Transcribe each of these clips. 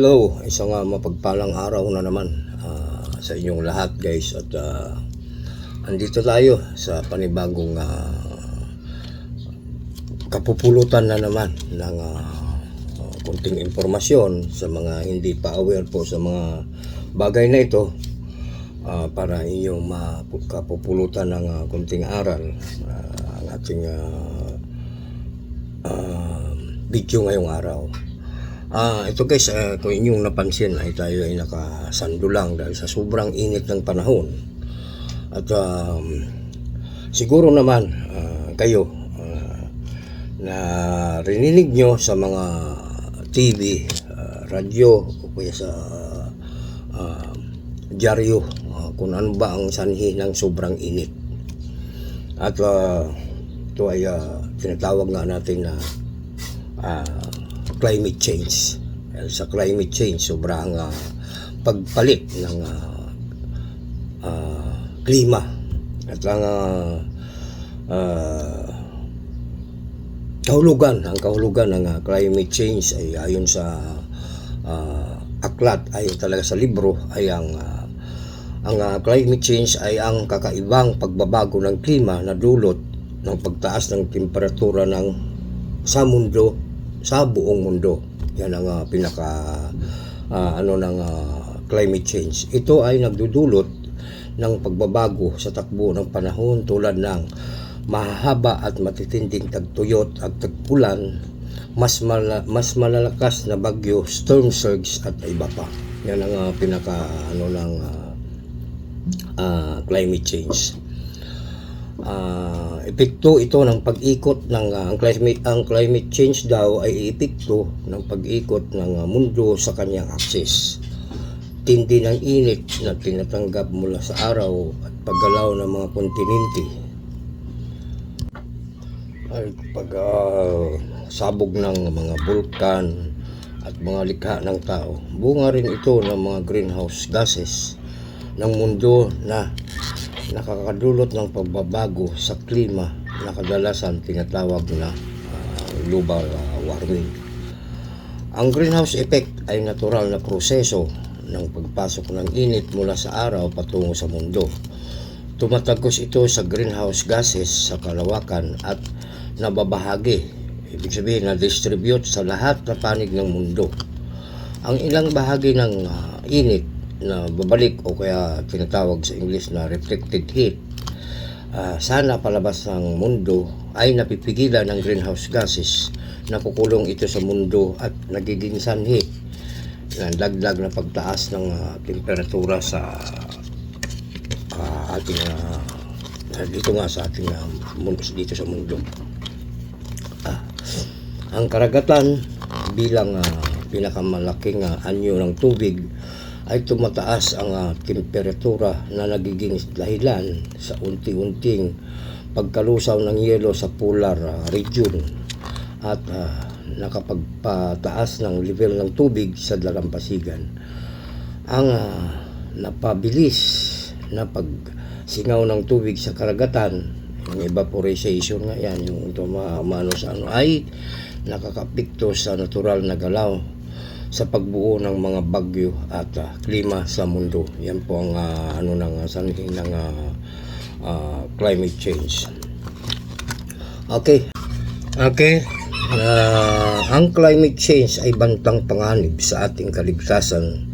Hello, isang uh, mapagpalang araw na naman ah, sa inyong lahat guys at ah, andito tayo sa panibagong ah, kapupulutan na naman ng ah, kunting impormasyon sa mga hindi pa aware po sa mga bagay na ito ah, para inyong makapupulutan ng ah, kunting aral ah, ang ating ah, ah, video ngayong araw. Ah, ito guys, ah, kung inyong napansin ay tayo ay nakasando lang dahil sa sobrang init ng panahon. At um, siguro naman ah, kayo ah, na rininig nyo sa mga TV, ah, radyo o kaya sa ah, dyaryo ah, kung ano ba ang sanhi ng sobrang init. At ah, ito ay ah, tinatawag nga natin na ah, climate change. Dahil sa climate change, sobrang ah, pagpalit ng ah, ah, klima. At ang ah, ah, kahulugan, ang kahulugan ng ah, climate change ay ayon sa ah, aklat, ay talaga sa libro, ay ang ah, ang ah, climate change ay ang kakaibang pagbabago ng klima na dulot ng pagtaas ng temperatura ng sa mundo sa buong mundo. Yan ang ah, pinaka ah, ano ng ah, climate change. Ito ay nagdudulot ng pagbabago sa takbo ng panahon tulad ng mahahaba at matitinding tagtuyot at tagpulan, mas mala, mas malalakas na bagyo, storm surge at iba pa. Yan ang ah, pinaka ano ng ah, ah, climate change ah epekto ito ng pag-ikot ng ah, ang climate ang climate change daw ay epekto ng pag-ikot ng ah, mundo sa kanyang axis. Tindi ng init na tinatanggap mula sa araw at paggalaw ng mga kontinente ay pag ah, sabog ng mga bulkan at mga likha ng tao. Bunga rin ito ng mga greenhouse gases ng mundo na nakakadulot ng pagbabago sa klima na kadalasan tinatawag na ah, global ah, warming. Ang greenhouse effect ay natural na proseso ng pagpasok ng init mula sa araw patungo sa mundo. Tumatagos ito sa greenhouse gases sa kalawakan at nababahagi. Ibig sabihin na distribute sa lahat na panig ng mundo. Ang ilang bahagi ng ah, init na babalik o kaya tinatawag sa English na reflected heat. Ah, sana palabas ng mundo ay napipigilan ng greenhouse gases. Na kukulong ito sa mundo at nagiging sanhi. Ng dagdag na pagtaas ng ah, temperatura sa ah, ating ah, dito nga sa ating ah, mundo dito sa mundo. Ah, ang karagatan bilang ah, pinakamalaking ah, anyo ng tubig ay tumataas ang ah, temperatura na nagiging dahilan sa unti-unting pagkalusaw ng yelo sa polar ah, region at ah, nakapagpataas ng level ng tubig sa dalampasigan. Ang ah, napabilis na pagsingaw ng tubig sa karagatan, yung evaporization nga yan, yung tumamano sa ano, ay nakakapikto sa natural na galaw sa pagbuo ng mga bagyo at ah, klima sa mundo. Yan po ang ah, ano ng uh, sanhi ng ah, ah, climate change. Okay. Okay. Ah, ang climate change ay bantang panganib sa ating kaligtasan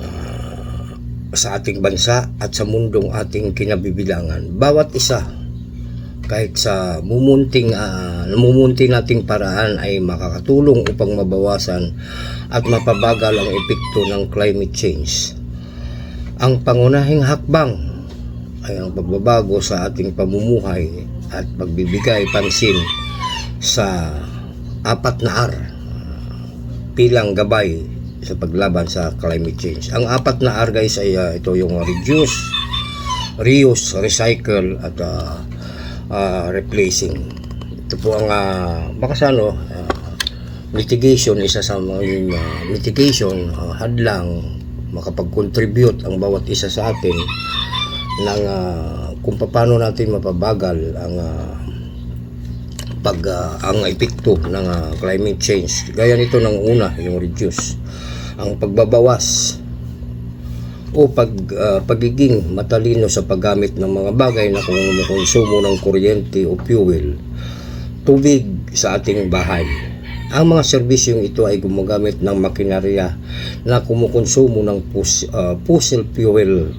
ah, sa ating bansa at sa mundong ating kinabibilangan. Bawat isa kahit sa mumunting uh, mumunting nating paraan ay makakatulong upang mabawasan at mapabagal ang epekto ng climate change. Ang pangunahing hakbang ay ang pagbabago sa ating pamumuhay at pagbibigay pansin sa apat na R bilang gabay sa paglaban sa climate change. Ang apat na R guys ay uh, ito yung reduce, reuse, recycle at uh, uh, replacing. Ito po ang uh, baka sa ano, uh, mitigation isa sa mga uh, mitigation uh, hadlang makapag-contribute ang bawat isa sa atin ng uh, kung paano natin mapabagal ang uh, pag uh, ang epekto ng uh, climate change. Gaya nito ng una, yung reduce. ang pagbabawas o pag, ah, pagiging matalino sa paggamit ng mga bagay na kumukonsumo ng kuryente o fuel, tubig sa ating bahay. Ang mga serbisyong ito ay gumagamit ng makinarya na kumukonsumo ng pus, ah, fossil fuel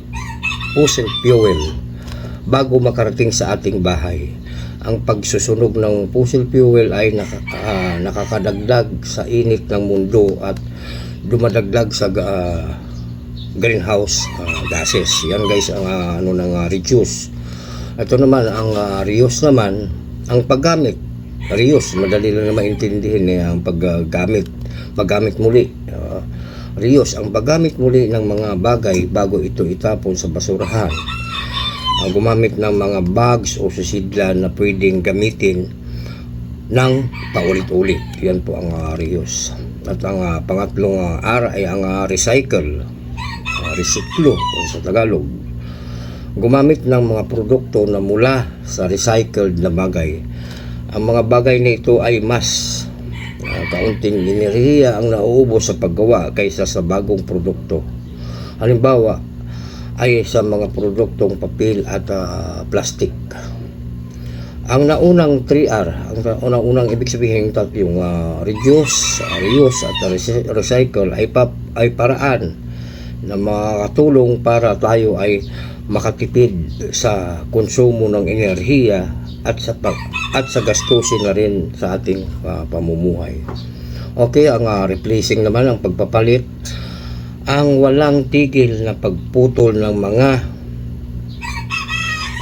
fossil fuel bago makarating sa ating bahay. Ang pagsusunog ng fossil fuel ay naka, ah, nakakadagdag sa init ng mundo at dumadagdag sa ah, greenhouse ah, gases. Yan guys ang ah, ano ng ah, reduce. Ito naman ang ah, reuse naman ang paggamit. Reuse madali lang maintindihin eh, ang paggamit, paggamit muli. Ah, reuse ang paggamit muli ng mga bagay bago ito itapon sa basurahan. Ang gumamit ng mga bags o susidlan na pwedeng gamitin ng paulit-ulit. Yan po ang ah, reuse. At ang ah, pangatlong ah, R ay ang ah, recycle. Resiklo kung sa Tagalog. Gumamit ng mga produkto na mula sa recycled na bagay. Ang mga bagay na ito ay mas ah, kaunting enerhiya ang nauubos sa paggawa kaysa sa bagong produkto. Halimbawa, ay sa mga produktong papel at ah, plastic. Ang naunang 3R, ang naunang ibig sabihin yung ah, reduce, ah, reuse at rece- recycle ay pap, ay paraan na makakatulong para tayo ay makatipid sa konsumo ng enerhiya at sa pag, at sa gastusin na rin sa ating ah, pamumuhay. Okay, ang ah, replacing naman ang pagpapalit ang walang tigil na pagputol ng mga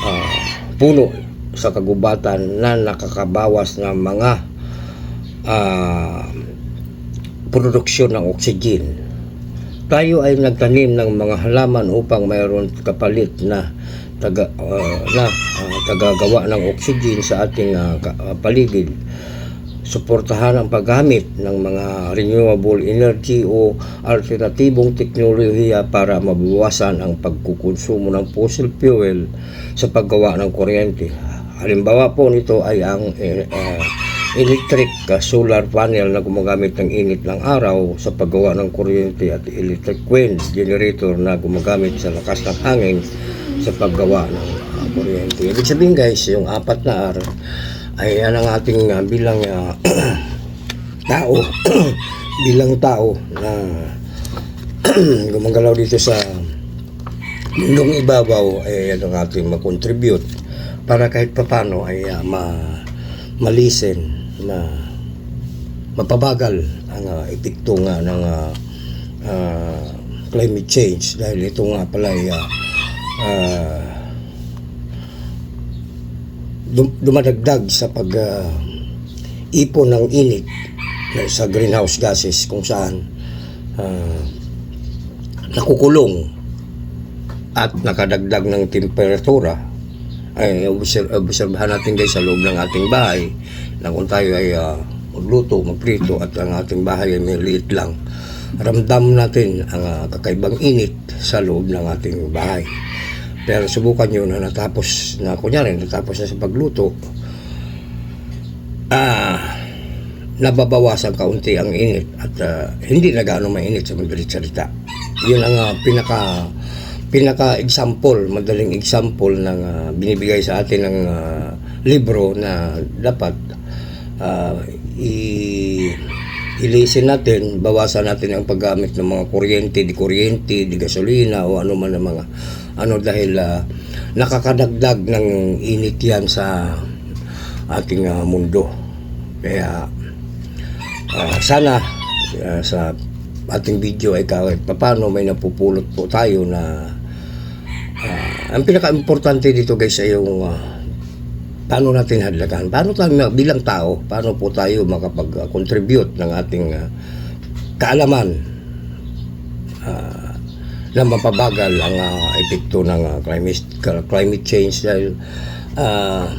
ah, puno sa kagubatan na nakakabawas ng mga ah, produksyon ng oxygen. Tayo ay nagtanim ng mga halaman upang mayroon kapalit na taga ah, na ah, tagagawa ng oxygen sa ating ah, paligid suportahan ang paggamit ng mga renewable energy o alternatibong teknolohiya para mabawasan ang pagkukonsumo ng fossil fuel sa paggawa ng kuryente. Halimbawa po nito ay ang ah, electric ah, solar panel na gumagamit ng init ng araw sa paggawa ng kuryente at electric wind generator na gumagamit sa lakas ng hangin sa paggawa ng ah, kuryente. Ibig sabihin guys, yung apat na R ay yan ang ating ah, bilang ah, tao bilang tao na gumagalaw dito sa mundong ibabaw ay yan ang ating makontribute para kahit papano ay ah, ma malisen na mapabagal ang uh, epekto nga ng ah, ah, climate change dahil ito nga pala ay ah, dum- dumadagdag sa pag ah, ipon ng init sa greenhouse gases kung saan ah, nakukulong at nakadagdag ng temperatura. Ay observe, obserbahan natin guys sa loob ng ating bahay na kung tayo ay ah, magluto, magprito at ang ating bahay ay maliit lang. Ramdam natin ang ah, kakaibang init sa loob ng ating bahay. Pero subukan nyo na natapos na kunyari natapos na sa pagluto ah nababawasan kaunti ang init at ah, hindi na gaano mainit sa madalit salita. Yun ang ah, pinaka pinaka example madaling example ng ah, binibigay sa atin ng ah, libro na dapat ah, i ilisin natin, bawasan natin ang paggamit ng mga kuryente, di kuryente, di gasolina o ano man ang mga ano dahil ah, nakakadagdag ng init yan sa ating ah, mundo. Kaya ah, sana ah, sa ating video ay kahit papano may napupulot po tayo na ah, ang pinaka-importante dito guys ay yung ah, paano natin hadlakan, paano tayo bilang tao, paano po tayo makapag-contribute ng ating ah, kaalaman? Ah, na mapabagal ang ah, epekto ng ah, climate, climate change dahil ah,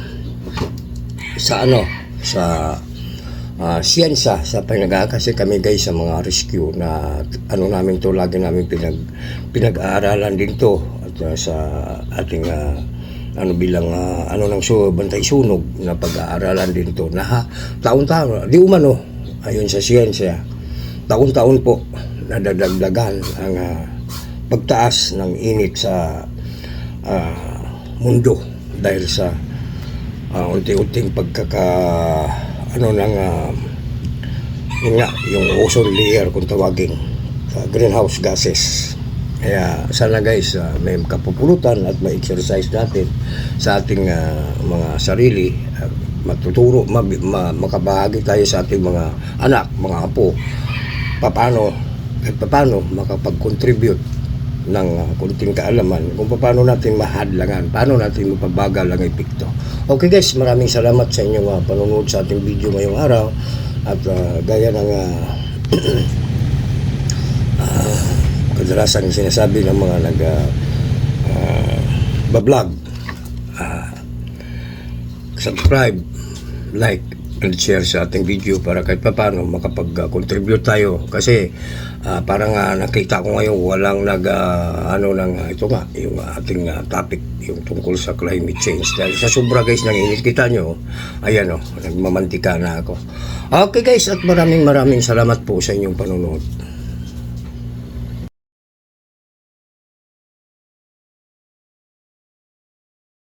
sa ano, sa ah, siyensa sa pinag kasi kami guys sa mga rescue na ano namin to lagi namin pinag pinag-aaralan din to at ah, sa ating ah, ano bilang ah, ano ng so bantay sunog na pag-aaralan din to. Na taon-taon di umano ayon sa siyensya taon-taon po nadadagdagan ang ah, pagtaas ng init sa ah, mundo dahil sa ah, unti-unting pagkaka ano ng ah, yun nga, yung ozone layer kung tawagin sa greenhouse gases kaya sana guys ah, may kapupulutan at may exercise natin sa ating ah, mga sarili at matuturo mab- ma- makabahagi tayo sa ating mga anak mga apo paano at paano makapag-contribute ng uh, kunting kaalaman kung paano natin mahadlangan, paano natin mapabagal ang epekto. Okay guys, maraming salamat sa inyong uh, panonood sa ating video ngayong araw at uh, gaya ng uh, uh, kadalasan sinasabi ng mga nag uh, uh, bablog. Uh, subscribe, like, and share sa ating video para kahit paano makapag-contribute tayo. Kasi ah, parang ah, nakita ko ngayon walang nag ah, ano ng ah, ito nga yung ating ah, topic yung tungkol sa climate change. Dahil sa sobra guys ng init kita nyo ayan o nagmamantika na ako. Okay guys at maraming maraming salamat po sa inyong panonood